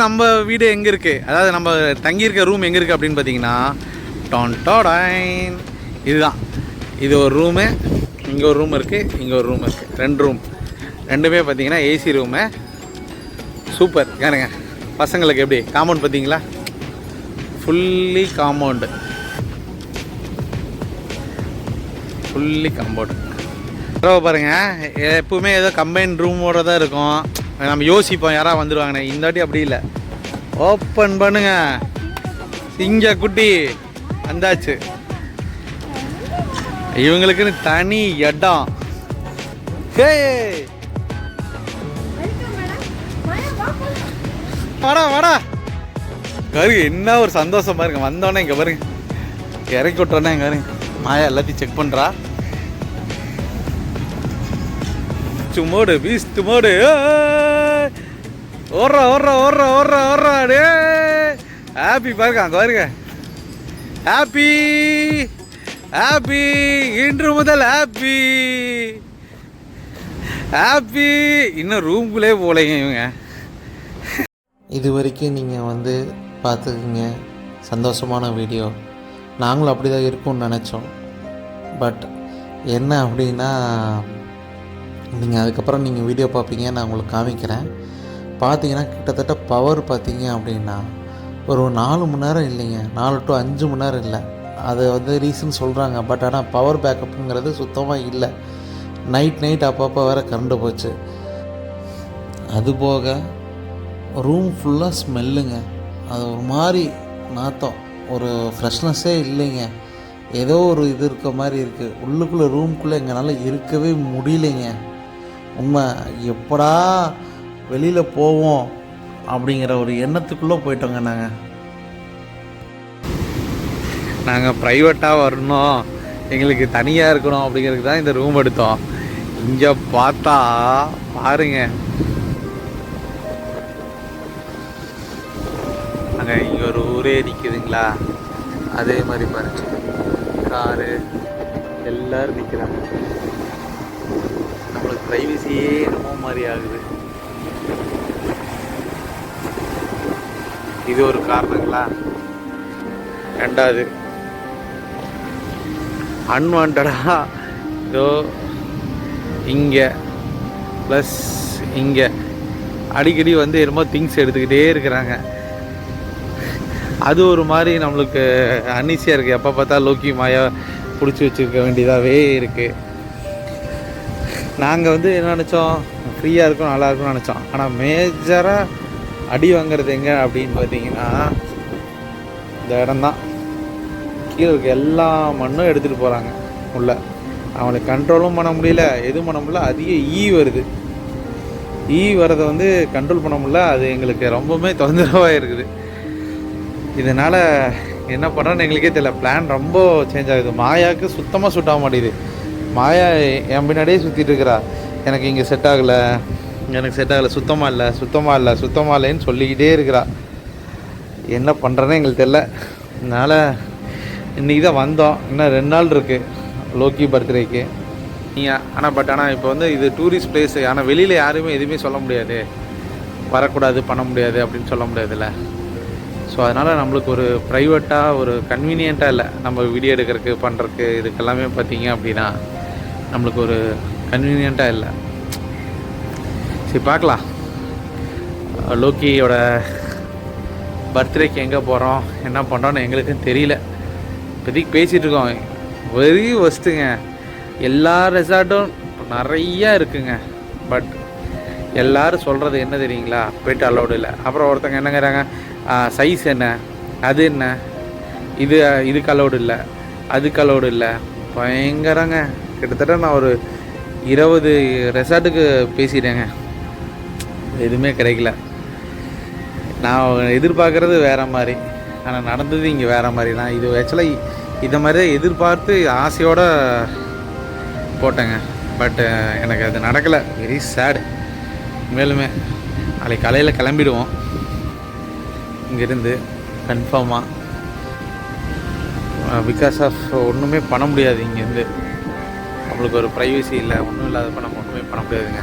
நம்ம வீடு எங்கே இருக்குது அதாவது நம்ம தங்கியிருக்க ரூம் எங்கே இருக்குது அப்படின்னு பார்த்தீங்கன்னா டான் டாடைன் இதுதான். இது ஒரு ரூமு இங்கே ஒரு ரூம் இருக்குது இங்கே ஒரு ரூம் இருக்குது ரெண்டு ரூம் ரெண்டுமே பார்த்தீங்கன்னா ஏசி ரூமு சூப்பர் ஏனுங்க பசங்களுக்கு எப்படி? காம்பவுண்ட் பார்த்தீங்களா? ஃபுல்லி காம்பவுண்டு ஃபுல்லி காம்பவுண்டு பாருங்கள் எப்பவுமே ஏதோ கம்பைன் ரூமோட தான் இருக்கும். நம்ம யோசிப்போம் யாராவது வந்துடுவாங்கண்ணே இந்த வாட்டி அப்படி இல்லை. ஓப்பன் பண்ணுங்க. சிங்க குட்டி வந்தாச்சு. இவங்களுக்குன்னு தனி இடம். ஹே வாடா வாடா. பாருங்க என்ன ஒரு சந்தோஷம் பாருங்க வந்தோடனே இங்கே பாருங்க. இறக்கி விட்டோன்னே இங்கே பாருங்க. மாயா எல்லாத்தையும் செக் பண்ணுறா மோடு. பீஸ்து மோடு ஓடுறா ஓடுறா ஓடுறா ஓடுறா ஓடுறா டே ஹாப்பி பாருங்க அங்கே பாருங்க. ஹாப்பி ஹாப்பி இன்று முதல் ஹாப்பி ஹாப்பி இன்னும் ரூம்குள்ளே போகலைங்க இவங்க. இது வரைக்கும் நீங்கள் வந்து பார்த்துக்குங்க. சந்தோஷமான வீடியோ நாங்களும் அப்படி தான் இருக்கும்னு நினச்சோம். பட் என்ன அப்படின்னா நீங்கள் அதுக்கப்புறம் நீங்கள் வீடியோ பார்ப்பீங்க நான் உங்களுக்கு காமிக்கிறேன். பார்த்தீங்கன்னா கிட்டத்தட்ட பவர் பார்த்தீங்க அப்படின்னா ஒரு நாலு மணி நேரம் இல்லைங்க. நாலு டு அஞ்சு மணி நேரம் இல்லை. அது வந்து ரீசன் சொல்கிறாங்க பட் ஆனால் பவர் பேக்கப்புங்கிறது சுத்தமாக இல்லை. நைட் நைட் அப்பப்போ வேறு கரண்டு போச்சு. அதுபோக ரூம் ஃபுல்லாக ஸ்மெல்லுங்க அது ஒரு மாதிரி நாத்தம். ஒரு ஃப்ரெஷ்னஸ்ஸே இல்லைங்க. ஏதோ ஒரு இது இருக்க மாதிரி இருக்குது உள்ளுக்குள்ளே ரூம்குள்ளே எங்களால் இருக்கவே முடியலைங்க. உண்மை. எப்படா வெளியில் போவோம் அப்படிங்கிற ஒரு எண்ணத்துக்குள்ளே போயிட்டோங்க நாங்கள் நாங்கள் ப்ரைவேட்டாக வரணும். எங்களுக்கு தனியாக இருக்கணும் அப்படிங்கிறதுக்கு தான் இந்த ரூம் எடுத்தோம். இங்கே பார்த்தா பாருங்க. அங்கே இங்கே ஒரு ஊரே நிற்குதுங்களா அதே மாதிரி பாருங்க. காரு எல்லோரும் நிற்கிறாங்க நம்மளுக்கு ப்ரைவசியே என்னமோ மாதிரி ஆகுது. இது ஒரு காரணங்களா? ரெண்டாவது. அன்வான்டாக இதோ இங்கே ப்ளஸ் இங்கே. அடிக்கடி வந்து என்னமோ திங்ஸ் எடுத்துக்கிட்டே இருக்கிறாங்க. அது ஒரு மாதிரி நம்மளுக்கு அன்னிசியாக இருக்குது எப்போ பார்த்தா லோக்கி மாயா பிடிச்சி வச்சுருக்க வேண்டியதாகவே இருக்குது நாங்கள் வந்து என்ன நினச்சோம்? ஃப்ரீயாக இருக்கும் நல்லா இருக்கும்னு நினச்சோம் ஆனால் மேஜராக அடி வாங்குறது எங்கே அப்படின்னு பார்த்தீங்கன்னா இந்த இடம்தான். கீழே இருக்க எல்லா மண்ணும் எடுத்துகிட்டு போகிறாங்க உள்ள. அவனை கண்ட்ரோலும் பண்ண முடியல எதுவும் பண்ண முடியல அதிக ஈ வருது. E ஈ வரதை வந்து கண்ட்ரோல் பண்ண முடியல அது எங்களுக்கு ரொம்பவுமே தொந்தரவாக இருக்குது. இதனால் என்ன பண்ணுறோன்னு எங்களுக்கே தெரியல. பிளான் ரொம்ப சேஞ்ச் ஆகுது. மாயாவுக்கு சுத்தமாக சுட்டாக மாட்டேங்குது. மாயா என் பின்னாடியே சுற்றிட்டு இருக்கிறா. எனக்கு இங்கே செட் ஆகலை. எனக்கு செட் ஆகலை. சுத்தமாக இல்லை. சுத்தமாக இல்லை. சுத்தமாக இல்லைன்னு சொல்லிக்கிட்டே இருக்கிறா. என்ன பண்ணுறேன்னு எங்களுக்கு தெரில அதனால் இன்றைக்கி தான் வந்தோம். இன்னும் ரெண்டு நாள் இருக்குது லோக்கி பர்த்டேக்கு. நீங்கள் ஆனால் பட் ஆனால் இப்போ வந்து இது டூரிஸ்ட் பிளேஸு ஆனால் வெளியில் யாருமே எதுவுமே சொல்ல முடியாது. வரக்கூடாது பண்ண முடியாது அப்படின்னு சொல்ல முடியாதுல்ல. ஸோ அதனால் நம்மளுக்கு ஒரு ப்ரைவேட்டாக ஒரு கன்வீனியண்ட்டாக இல்லை. நம்ம வீடியோ எடுக்கிறதுக்கு பண்ணுறதுக்கு இதுக்கெல்லாமே பார்த்தீங்க அப்படின்னா நம்மளுக்கு ஒரு கன்வீனியண்ட்டாக இல்லை. சரி பார்க்கலாம். லோக்கியோட பர்த்டேக்கு எங்கே போகிறோம் என்ன பண்ணுறோன்னு எங்களுக்கும் தெரியல. இப்போதைக்கு பேசிகிட்டு இருக்கோம் வெரி ஒஸ்ட்டுங்க எல்லா ரெசார்ட்டும் நிறையா இருக்குங்க. பட் எல்லாரும் சொல்கிறது என்ன தெரியுங்களா? போயிட்டு அலோடு இல்லை. அப்புறம் ஒருத்தங்க என்னங்கிறாங்க சைஸ் என்ன? அது என்ன? இது இதுக்கு அலோடு இல்லை. அதுக்கு அலோடு இல்லை. பயங்கரங்க. கிட்டத்தட்ட நான் ஒரு இருபது ரெசார்ட்டுக்கு பேசிட்டேங்க. எதுவுமே கிடைக்கல. நான் எதிர்பார்க்குறது வேறு மாதிரி. ஆனால் நடந்தது இங்கே வேறு மாதிரி தான். இது ஆக்சுவலாக இதை மாதிரி தான் எதிர்பார்த்து ஆசையோடு போட்டேங்க. பட் எனக்கு அது நடக்கலை. வெரி சேடு மேலுமே நாளைக்கு காலையில் கிளம்பிடுவோம். இங்கேருந்து கன்ஃபார்மாக பிகாஸ் ஆஃப் ஒன்றுமே பண்ண முடியாது இங்கேருந்து. நம்மளுக்கு ஒரு ப்ரைவசி இல்லை ஒன்றும் இல்லாதப்ப நம்ம ஒன்றுமே பண்ண முடியாதுங்க.